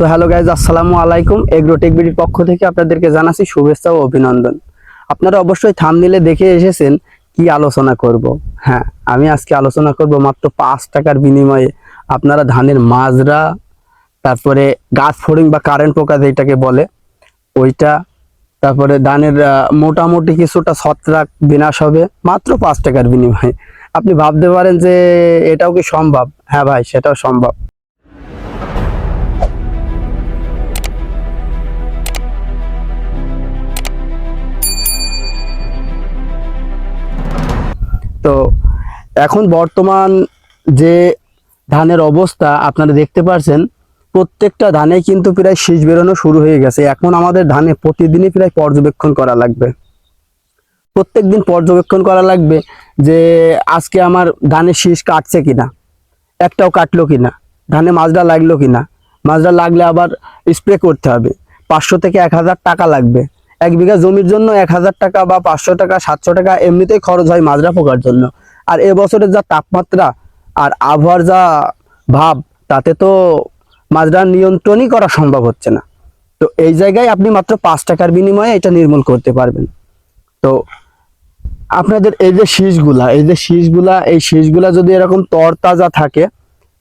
So hello guys, আসসালামু আলাইকুম। Agrotech বিডির পক্ষ থেকে আপনাদেরকে জানাচ্ছি শুভেচ্ছা ও অভিনন্দন। আপনারা অবশ্যই থামনিলে দেখে এসেছেন কি আলোচনা করব। হ্যাঁ আমি আজকে আলোচনা করব মাত্র পাঁচ টাকার বিনিময়ে আপনারা ধানের মাজরা, তারপরে গাছ ফড়িং বা কারেন্ট পোকা যেটাকে বলে, ওইটা, তারপরে ধানের মোটামুটি কিছুটা ছত্রাক বিনাশ হবে মাত্র পাঁচ টাকার বিনিময়ে। আপনি ভাবতে পারেন যে এটাও কি সম্ভব? হ্যাঁ ভাই, সেটাও সম্ভব। তো এখন বর্তমান যে ধানের অবস্থা, আপনারা দেখতে পারছেন, প্রত্যেকটা ধানে কিন্তু প্রায় শীষ বেরোনো শুরু হয়ে গেছে। এখন আমাদের ধানে প্রতিদিনই প্রায় পর্যবেক্ষণ করা লাগবে। প্রত্যেক দিন পর্যবেক্ষণ করা লাগবে যে আজকে আমার ধানের শীষ কাটছে কিনা, একটাও কাটলো কিনা, ধানে মাজরা লাগল কিনা। মাজরা লাগলে আবার স্প্রে করতে হবে। পাঁচশো থেকে এক হাজার টাকা লাগবে। এক বিঘা জমির জন্য এক হাজার টাকা বা পাঁচশো টাকা, সাতশো টাকা এমনিতেই খরচ হয় মাজরা পোকার জন্য। আর এবছরের যা তাপমাত্রা আর আবহাওয়ার যা ভাব, তাতে তো মাজরা নিয়ন্ত্রণই করা সম্ভব হচ্ছে না। তো এই জায়গায় আপনি মাত্র পাঁচ টাকার বিনিময়ে এটা নির্মূল করতে পারবেন। তো আপনাদের এই যে শীষগুলা, এই যে শীষগুলা, এই শীষগুলা যদি এরকম তরতাজা থাকে,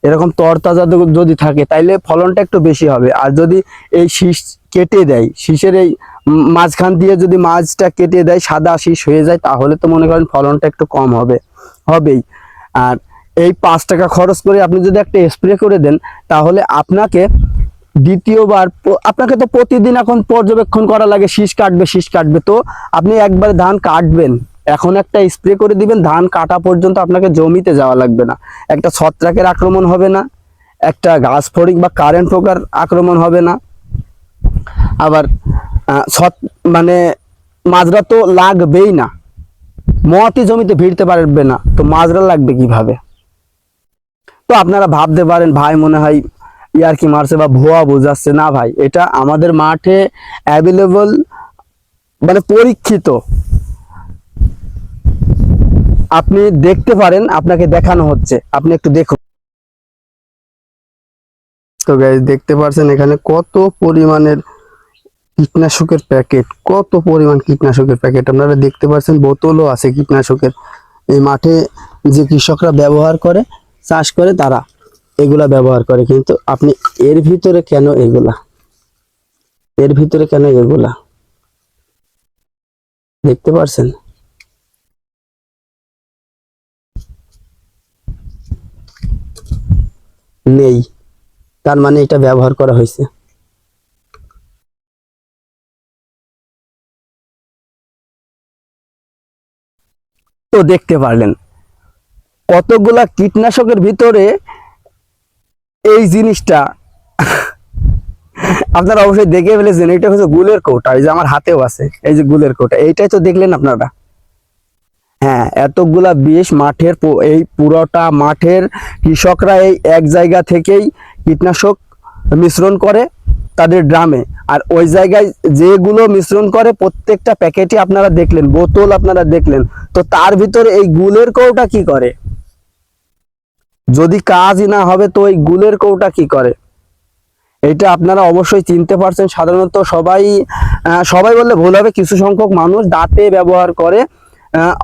এরকম তরতাজা যদি থাকে, তাইলে ফলনটা একটু বেশি হবে। আর যদি এই শীষ কেটে দেয়, শীষের এই মাঝখান দিয়ে যদি মাছটা কেটে দেয়, সাদা শীষ হয়ে যায়, তাহলে তো মনে করেন ফলনটা একটু কম হবে, হবেই। আর এই পাঁচ টাকা খরচ করে আপনি যদি একটা স্প্রে করে দেন, তাহলে আপনাকে দ্বিতীয়বার আপনাকে তো প্রতিদিন এখন পর্যবেক্ষণ করা লাগে, শীষ কাটবে শীষ কাটবে। তো আপনি একবার ধান কাটবেন, এখন একটা স্প্রে করে দিবেন, ধান কাটা পর্যন্ত আপনাকে জমিতে যাওয়া লাগবে না। একটা ছত্রাকের আক্রমণ হবে না, একটা গাছ ফড়িং বা কারেন্ট পোকার আক্রমণ হবে না। আবার মানে মাজরা তো লাগবেই না। মতি জমিতে ভিড়তে পারবে না, তো মাজরা লাগবে কীভাবে? তো আপনারা ভাবতে পারেন, ভাই মনে হয় ইয়ার কি মারছে বা ভুয়া বোঝাচ্ছে। না ভাই, এটা আমাদের মাঠে অ্যাভেলেবল মানে পরীক্ষিত। আপনি দেখতে পারেন, আপনাকে দেখানো হচ্ছে। আপনি একটু দেখুন। তো গাইজ দেখতে পারছেন এখানে কত পরিমাণের কীটনাশকের প্যাকেট। কত পরিমাণ কীটনাশকের প্যাকেট? আপনারা দেখতে পাচ্ছেন, বোতলও আছে কীটনাশকের। এই মাঠে যে কৃষকরা ব্যবহার করে, চাষ করে, তারা এগুলা ব্যবহার করে। কিন্তু আপনি এর ভিতরে কেন এগুলা? এর ভিতরে কেন এগুলা? দেখতে পারছেন? নেই। তার মানে এটা ব্যবহার করা হয়েছে। তো দেখতে পারলেন। কতগুলা কীটনাশকের ভিতরে এই জিনিসটা? আপনারা অবশ্যই দেখে ফেলেছেন, এটা হচ্ছে গুলের কৌটা, এই যে আমার হাতেও আছে, এই যে গুলের কৌটা, এইটাই তো দেখলেন আপনারা? হ্যাঁ এতগুলা বিষ মাঠের এই পুরোটা মাঠের কৃষকরা এই এক জায়গা থেকেই কীটনাশক মিশ্রণ করে তাদের ড্রামে। আর ওই জায়গায় যেগুলো মিশ্রণ করে প্রত্যেকটা প্যাকেটে আপনারা দেখলেন, বোতল আপনারা দেখলেন। তো তার ভিতরে এই গুলের কৌটা কি করে? যদি কাজই না হবে, তো এই গুলের কৌটা কি করে? এটা আপনারা অবশ্যই চিনতে পারছেন। সাধারণত সবাই সবাই বললে ভুল হবে। কিছু সংখ্যক মানুষ দাঁতে ব্যবহার করে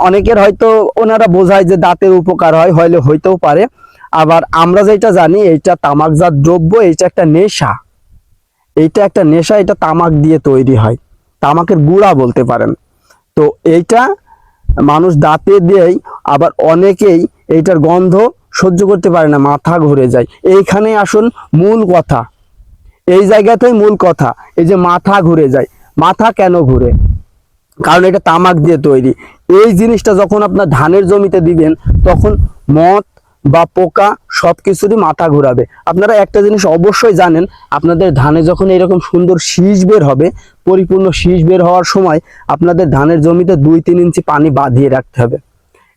অনেকের হয়তো ওনারা বোঝায় যে দাঁতের উপকার হয় হইলে হইতেও পারে। আবার আমরা যেটা জানি, এইটা তামাকজাত দ্রব্য, এইটা একটা নেশা। এইটা একটা নেশা, এটা তামাক দিয়ে তৈরি হয়। তামাকের গুঁড়া বলতে পারেন। তো এইটা মানুষ দাঁতে দিয়েই আবার অনেকেই এইটার গন্ধ সহ্য করতে পারে না, মাথা ঘুরে যায়। এইখানে আসুন, মূল কথা। এই জায়গাতেই মূল কথা, এই যে মাথা ঘুরে যায়। মাথা কেন ঘুরে? কারণ এটা তামাক দিয়ে তৈরি। এই জিনিসটা যখন আপনার ধানের জমিতে দিবেন, তখন মদ বা পোকা সব কিছুরই মাথা ঘুরাবে। আপনারা একটা জিনিস অবশ্যই জানেন, আপনাদের ধানে যখন এরকম সুন্দর শীষ বের হবে, পরিপূর্ণ শীষ বের হওয়ার সময় আপনাদের ধানের জমিতে দুই তিন ইঞ্চি পানি বাঁধিয়ে রাখতে হবে।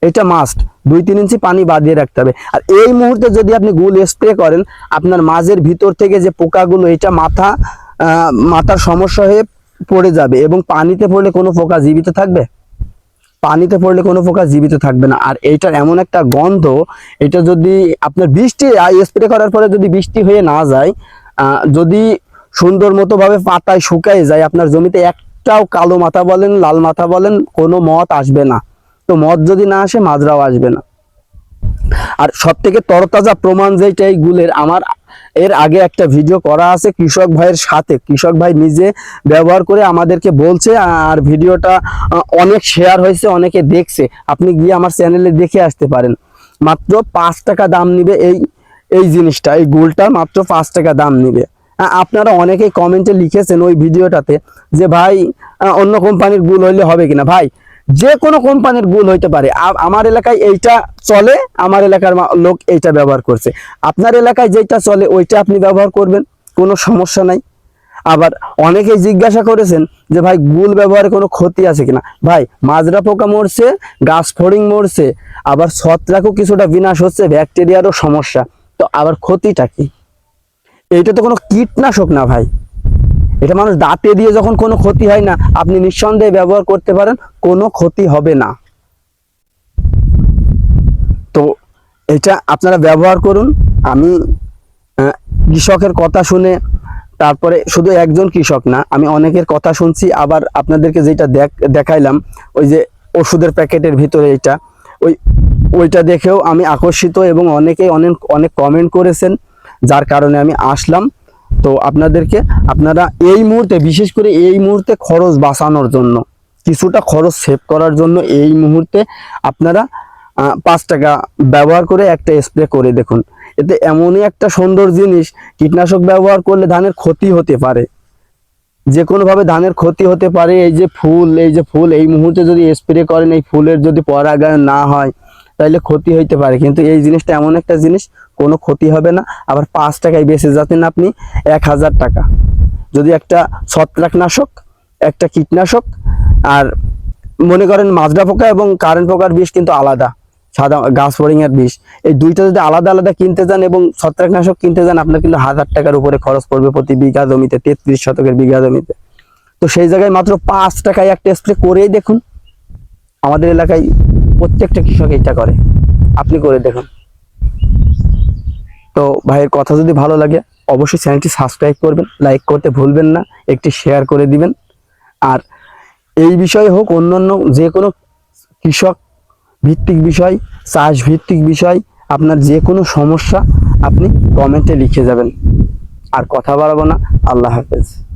এটা মাস্ট দুই তিন ইঞ্চি পানি বাঁধিয়ে রাখতে হবে। আর এই মুহূর্তে যদি আপনি গুল স্প্রে করেন, আপনার মাঝের ভিতর থেকে যে পোকাগুলো, এটা মাথা মাথার সমস্যা হয়ে পড়ে যাবে এবং পানিতে পড়লে কোনো পোকা জীবিত থাকবে? পানিতে পড়লে কোনো পোকা জীবিত থাকবে না। আর এইটার এমন একটা গন্ধ, এটা যদি আপনার বৃষ্টি স্প্রে করার পরে যদি বৃষ্টি হয়ে না যায় যদি সুন্দর মতো ভাবে পাতায় শুকায় যায়, আপনার জমিতে একটাও কালো মাথা বলেন, লাল মাথা বলেন, কোনো মত আসবে না। তো মদ যদি না আসে মাজরাও আসবে না। আর সব থেকে তরতাজা প্রমাণ যেটা এই গুলের, আমার এর আগে একটা ভিডিও করা আছে কৃষক ভাইয়ের সাথে। কৃষক ভাই নিজে ব্যবহার করে আমাদেরকে বলছে, আর ভিডিওটা অনেক শেয়ার হয়েছে, অনেকে দেখছে। আপনি গিয়ে আমার চ্যানেলে দেখে আসতে পারেন। মাত্র পাঁচ টাকা দাম নিবে এই এই জিনিসটা, এই গুলটা মাত্র পাঁচ টাকা দাম নিবে। আপনারা অনেকেই কমেন্টে লিখেছেন ওই ভিডিওটাতে যে, ভাই অন্য কোম্পানির গুল হইলে হবে কিনা? ভাই যে কোনো কোম্পানির গুল হইতে পারে। আমার এলাকায় এইটা চলে, আমার এলাকার লোক এইটা ব্যবহার করছে। আপনার এলাকায় যেটা চলে, ওইটা আপনি ব্যবহার করবেন, কোনো সমস্যা নাই। আবার অনেকেই জিজ্ঞাসা করেছেন যে, ভাই গুল ব্যবহারে কোনো ক্ষতি আছে কিনা? ভাই, মাজরা পোকা মরছে, গাছ ফড়িং মরছে, আবার ছত্রাকও কিছুটা বিনাশ হচ্ছে, ব্যাকটেরিয়ারও সমস্যা। তো আবার ক্ষতিটা কি? এইটা তো কোনো কীটনাশক না, ভাই। এটা মানুষ দাঁতে দিয়ে যখন কোনো ক্ষতি হয় না, আপনি নিঃসন্দেহে ব্যবহার করতে পারেন, কোনো ক্ষতি হবে না। তো এটা আপনারা ব্যবহার করুন। আমি কৃষকের কথা শুনে, তারপরে শুধু একজন কৃষক না, আমি অনেকের কথা শুনছি, আবার আপনাদেরকে যেটা দেখ, দেখাইলাম, ওই যে ওষুধের প্যাকেটের ভিতরে এটা, ওই, ওইটা দেখেও আমি আকর্ষিত এবং অনেকে অনেক অনেক কমেন্ট করেছেন, যার কারণে আমি আসলাম। তো আপনাদেরকে আপনারা এই মুহূর্তে, বিশেষ করে এই মুহূর্তে খরচ বাঁচানোর জন্য, কিছুটা খরচ সেভ করার জন্য এই মুহূর্তে আপনারা পাঁচ টাকা ব্যবহার করে একটা স্প্রে করে দেখুন। এতে এমনই একটা সুন্দর জিনিস, কীটনাশক ব্যবহার করলে ধানের ক্ষতি হতে পারে। যে কোনোভাবে ধানের ক্ষতি হতে পারে, এই যে ফুল, এই যে ফুল, এই মুহূর্তে যদি স্প্রে করেন, এই ফুলের যদি পরাগায়ন না হয় তাহলে ক্ষতি হইতে পারে। কিন্তু এই জিনিসটা এমন একটা জিনিস, কোনো ক্ষতি হবে না। আবার পাঁচ টাকায় বেঁচে যাচ্ছেন আপনি এক হাজার টাকা। যদি একটা ছত্রাকনাশক, একটা কীটনাশক, আর মনে করেন মাজরা পোকা এবং কারেন্ট পোকার বিষ কিন্তু আলাদা, সাদা গাছ ফড়িং এর বিষ। এই দুইটা যদি আলাদা আলাদা কিনতে যান এবং ছত্রাকনাশক কিনতে যান, আপনার কিন্তু হাজার টাকার উপরে খরচ পড়বে প্রতি বিঘা জমিতে, তেত্রিশ শতকের বিঘা জমিতে। তো সেই জায়গায় মাত্র পাঁচ টাকায় একটা স্প্রে করেই দেখুন। আমাদের এলাকায় প্রত্যেকটা কৃষক এটা করে। আপনি করে দেখুন। তো ভাইয়ের কথা যদি ভালো লাগে, অবশ্যই চ্যানেলটি সাবস্ক্রাইব করবেন, লাইক করতে ভুলবেন না, একটি শেয়ার করে দিবেন। আর এই বিষয়ে হোক, অন্যান্য যে কোনো কৃষক ভিত্তিক বিষয়, চাষ ভিত্তিক বিষয়, আপনার যে কোনো সমস্যা, আপনি কমেন্টে লিখে যাবেন। আর কথা বাড়াবো না। আল্লাহ হাফেজ।